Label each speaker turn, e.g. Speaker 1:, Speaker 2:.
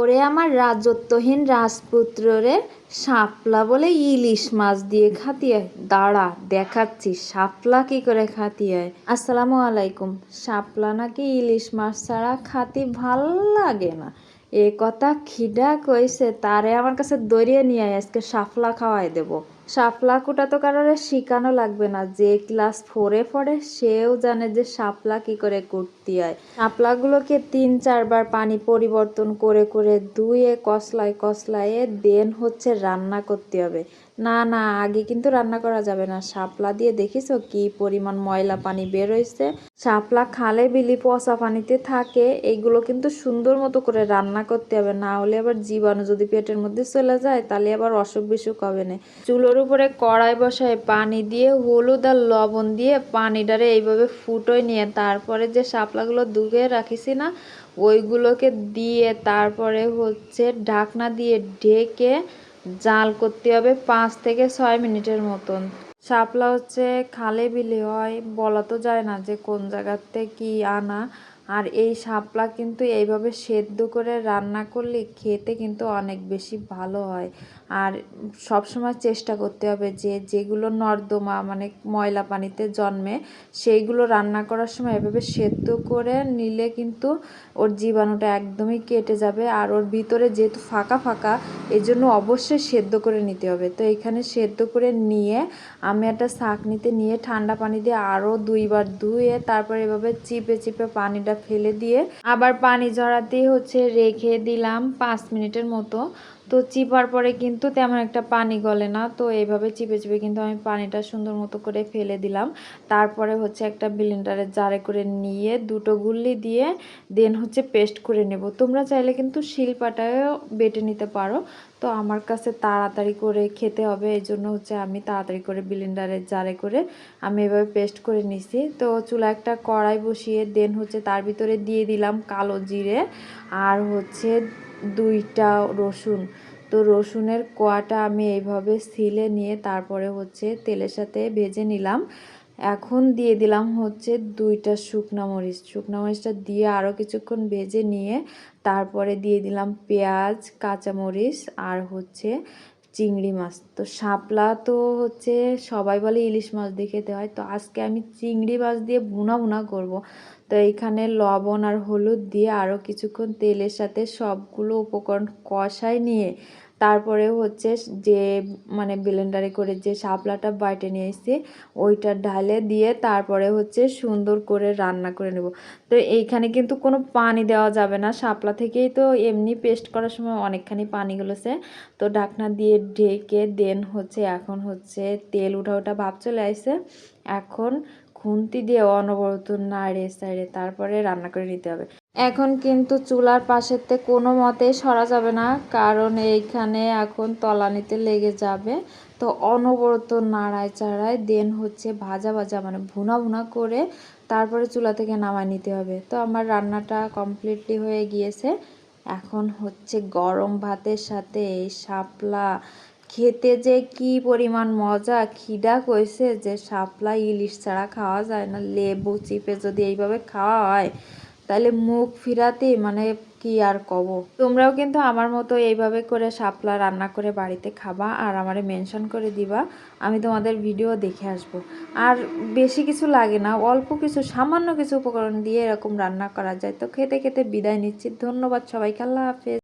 Speaker 1: ওরে আমার রাজত্বহীন রাজপুত্ররে শাপলা বলে ইলিশ মাছ দিয়ে খাতি হয় দাঁড়া, দেখাচ্ছি, শাপলা কি করে খাতি হয় আসসালামু আলাইকুম। শাপলা নাকি ইলিশ মাছ ছাড়া খাতি ভালো লাগে না। এ কথা খিডা কইছে, তারে আমার কাছে দরিয়ে নিয়ে আজকে শাপলা খাওয়াই দেবো। শাপলা কুটা তো কারোর শিখানো লাগবে না। যে ক্লাস ফোরে পড়ে, সেও জানে যে শাপলা কি করে করতে হয়। শাপলাগুলোকে তিন চারবার পানি পরিবর্তন করে করে ধুয়ে, কসলায় কসলায় দেন হচ্ছে রান্না করতে হবে। না না, আগে কিন্তু রান্না করা যাবে না। শাপলা দিয়ে দেখিছো কি পরিমাণ ময়লা পানি বের হয়েছে শাপলা খালে বিলি পচা পানিতে থাকে, এগুলো কিন্তু সুন্দর মতো করে রান্না করতে হবে। না হলে আবার জীবাণু যদি পেটের মধ্যে চলে যায়, তাহলে আবার অসুখ বিসুখ হবে না। চুলোর উপরে কড়াই বসায় পানি দিয়ে হলুদ আর লবণ দিয়ে পানিটারে এইভাবে ফুটোয় নিয়ে, তারপরে যে শাপলাগুলো দুগে রাখিছি না, ওইগুলোকে দিয়ে তারপরে হচ্ছে ঢাকনা দিয়ে ঢেকে জাল করতে হবে পাঁচ থেকে ছয় মিনিটের মতন। শাপলা হচ্ছে খালে বিলে হয়, বলা তো যায় না যে কোন জায়গাতে কি আনা। আর এই শাপলা কিন্তু এইভাবে সেদ্ধ করে রান্না করলে খেতে কিন্তু অনেক বেশি ভালো হয়। আর সবসময় চেষ্টা করতে হবে যে যেগুলো নর্দমা মানে ময়লা পানিতে জন্মে, সেইগুলো রান্না করার সময় এভাবে সেদ্ধ করে নিলে কিন্তু ওর জীবাণুটা একদমই কেটে যাবে। আর ওর ভিতরে যেহেতু ফাঁকা ফাঁকা এই জন্য অবশ্যই সেদ্ধ করে নিতে হবে। তো এখানে সেদ্ধ করে নিয়ে আমি একটা নিতে নিয়ে ঠান্ডা পানি দিয়ে আরও দুইবার ধুয়ে তারপর এভাবে চিপে চিপে পানিটা ফেলে দিয়ে আবার পানি ঝরাতে হচ্ছে রেখে দিলাম পাঁচ মিনিটের মতো। তো চিপার পরে কিন্তু তেমন একটা পানি গলে না। তো এইভাবে চিপে চিপে কিন্তু আমি পানিটা সুন্দর মতো করে ফেলে দিলাম। তারপরে হচ্ছে একটা ব্লেন্ডারে জারে করে নিয়ে দুটো গুল্লি দিয়ে দেন হচ্ছে পেস্ট করে নেব। তোমরা চাইলে কিন্তু শিলপাটায়ও বেটে নিতে পারো। তো আমার কাছে তাড়াতাড়ি করে খেতে হবে, এই জন্য হচ্ছে আমি তাড়াতাড়ি করে ব্লেন্ডারে জারে করে আমি এভাবে পেস্ট করে নিছি। তো চুলা একটা কড়াই বসিয়ে দেন হচ্ছে তার ভিতরে দিয়ে দিলাম কালো জিরে আর হচ্ছে দুইটা রসুন। তো রসুনের কোয়াটা আমি এইভাবে সিলে নিয়ে তারপরে হচ্ছে তেলের সাথে ভেজে নিলাম। এখন দিয়ে দিলাম হচ্ছে দুইটা শুকনা মরিচ। শুকনা মরিচটা দিয়ে আরও কিছুক্ষণ ভেজে নিয়ে তারপরে দিয়ে দিলাম পেঁয়াজ, কাঁচামরিচ আর হচ্ছে চিংড়ি মাছ। তো শাপলা তো হচ্ছে সবাই বলে ইলিশ মাছ দিয়ে খেতে হয়। তো আজকে আমি চিংড়ি মাছ দিয়ে বুনা বুনা করব। তো এখানে লবণ আর হলুদ দিয়ে আরও কিছুক্ষণ তেলের সাথে সবগুলো উপকরণ কষায় নিয়ে তারপরে হচ্ছে যে মানে ব্লেন্ডারে করে যে শাপলাটা বাইটে নিয়ে এসেছি, ওইটা ঢালে দিয়ে তারপরে হচ্ছে সুন্দর করে রান্না করে নেব। তো এইখানে কিন্তু কোনো পানি দেওয়া যাবে না। শাপলা থেকেই তো এমনি পেস্ট করার সময় অনেকখানি পানি গলেছে। তো ঢাকনা দিয়ে ঢেকে দেন হচ্ছে এখন হচ্ছে তেল উঠা ওঠা ভাব চলে আসছে এখন খুন্তি দিয়ে অনবরত নাড়ে সাইড়ে তারপরে রান্না করে নিতে হবে। এখন কিন্তু চুলার পাশেতে কোনো মতে সরা যাবে না, কারণ এইখানে এখন তলানিতে লেগে যাবে। তো অনবরত নাড়ায় চাড়ায় দেন হচ্ছে ভাজা ভাজা মানে ভুনা ভুনা করে তারপরে চুলা থেকে নামায় নিতে হবে। তো আমার রান্নাটা কমপ্লিটলি হয়ে গিয়েছে। এখন হচ্ছে গরম ভাতের সাথে এই শাপলা। খেতে যে কি পরিমাণ মজা, খিদা কইছে যে শাপলা ইলিশ ছাড়া খাওয়া যায় না। লেবু, চিপে যদি এইভাবে খাওয়া হয় তাহলে মুখ ফিরাতে মানে কি আর কব? তোমরাও কিন্তু আমার মতো এইভাবে করে শাপলা রান্না করে বাড়িতে খাবা আর আমারে মেনশন করে দিবা, আমি তোমাদের ভিডিও দেখে আসব। আর বেশি কিছু লাগে না, অল্প কিছু, সামান্য কিছু উপকরণ দিয়ে এরকম রান্না করা যায়। তো খেতে খেতে বিদায় নিচ্ছি। ধন্যবাদ সবাইকে, আল্লাহ হাফেজ।